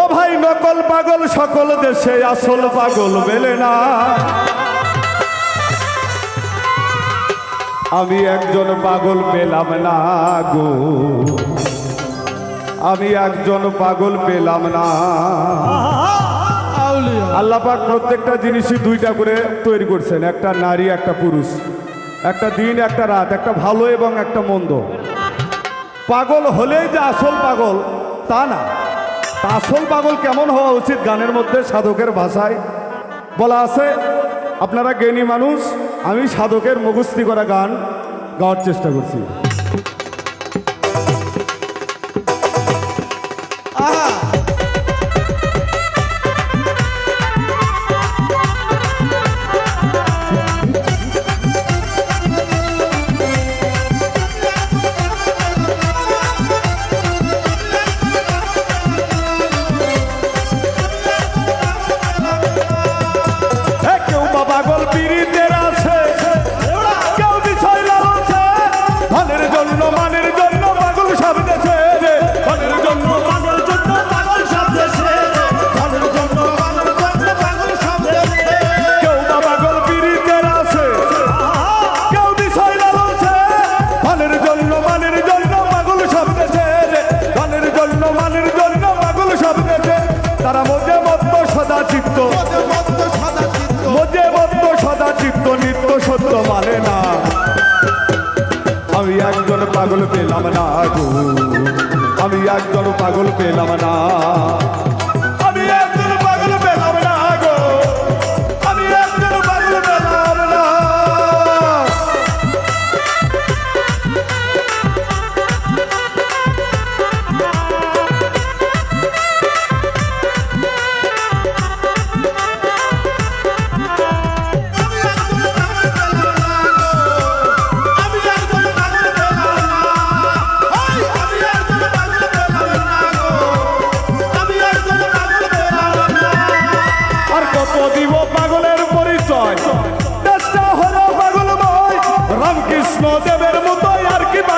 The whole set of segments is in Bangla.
ও ভাই, নকল পাগল সকল দেশে আসল পাগল মেলে না। আমি একজন পাগল পেলাম না গো। আমি একজন পাগল পেলাম না। আউলিয়া আল্লাহ পাক প্রত্যেকটা জিনিসই দুইটা করে তৈরি করছেন, একটা নারী, একটা পুরুষ। একটা দিন, একটা রাত, একটা ভালো এবং একটা মন্দ। পাগল হলেই যে আসল পাগল তা না। আসল পাগল কেমন হওয়া উচিত গানের মধ্যে সাধকের ভাষায়? বলা আছে, আপনারা জ্ঞানী মানুষ, আমি সাধকের মুখস্থি করা গান গাওয়ার চেষ্টা করছি। আহা! ধনের জন্য পাগল সব দেশে তারা মধ্যে মধ্য সদা চিত্ত। মত সাদা চিত্ত। মধ্যে মধ্য সদা চিত্ত নিত্য সত্য মানে না। আমি একজন পাগল পেলাম না আমি একজন পাগল পেলাম না।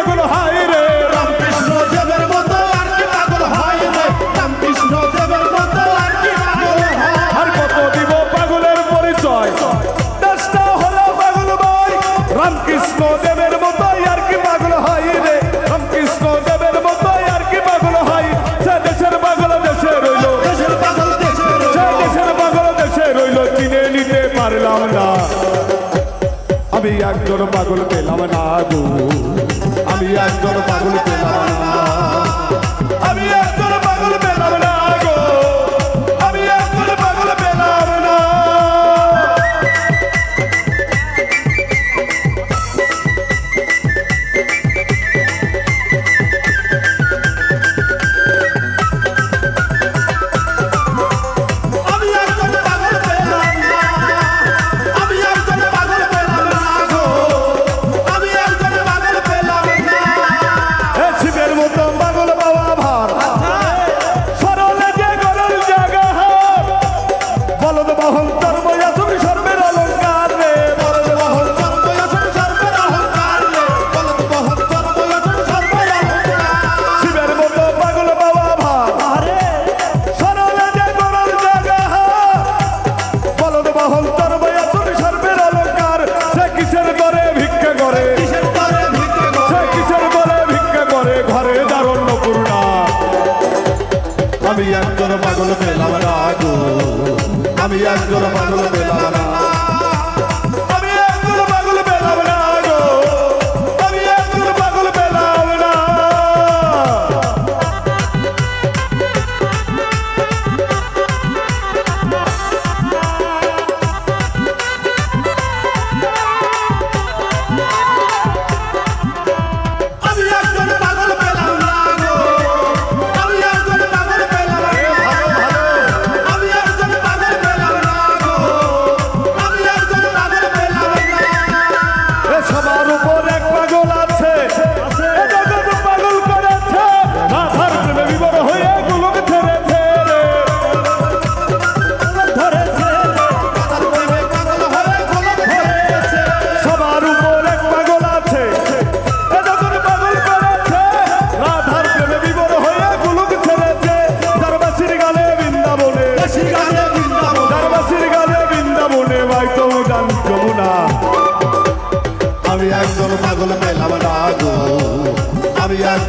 পাগল রে? রামকৃষ্ণ দেবের মতো আর কি পাগল হয় রে? রামকৃষ্ণ দেবের মতো আর কি পাগল হয় আর কত দিব পাগলের পরিচয়? দেশটা হলো পাগলময় রামকৃষ্ণ দেবের মতো আর কি পাগল হয় রে? রামকৃষ্ণ দেবের মতো আর কি পাগল হয় সে দেশের পাগল দেশে রইল। দেশের পাগল দেশের সে দেশের পাগল দেশে রইল। চিনে নিতে পারলাম না। আমি একজন পাগল পেলাম না গো। আমি একজন পাগল পেলাম না। আমি একজন পাগল পেলাম না আমি একজন পাগল পেলাম না।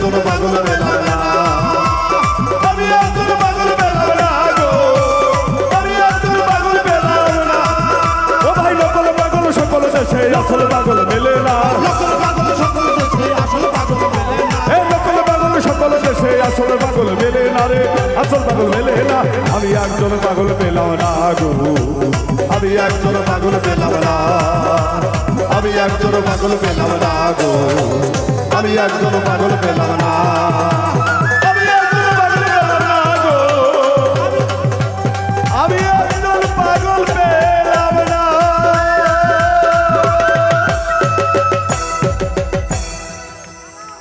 এখন পাগল বেলা আমি এখন পাগল বেলা না গো। আমি এখন পাগল বেলা না। ও ভাই নকল পাগল সকল দেশে আসল পাগল মেলে না। সকল পাগল সকল দেশে আসল পাগল মেলে না রে। আসল পাগল মেলে না। আমি একজন পাগল আমি একজন পাগল পেলাম না আমি একজন পাগল পেলাম না গো। আমি একজন পাগল পেলাম না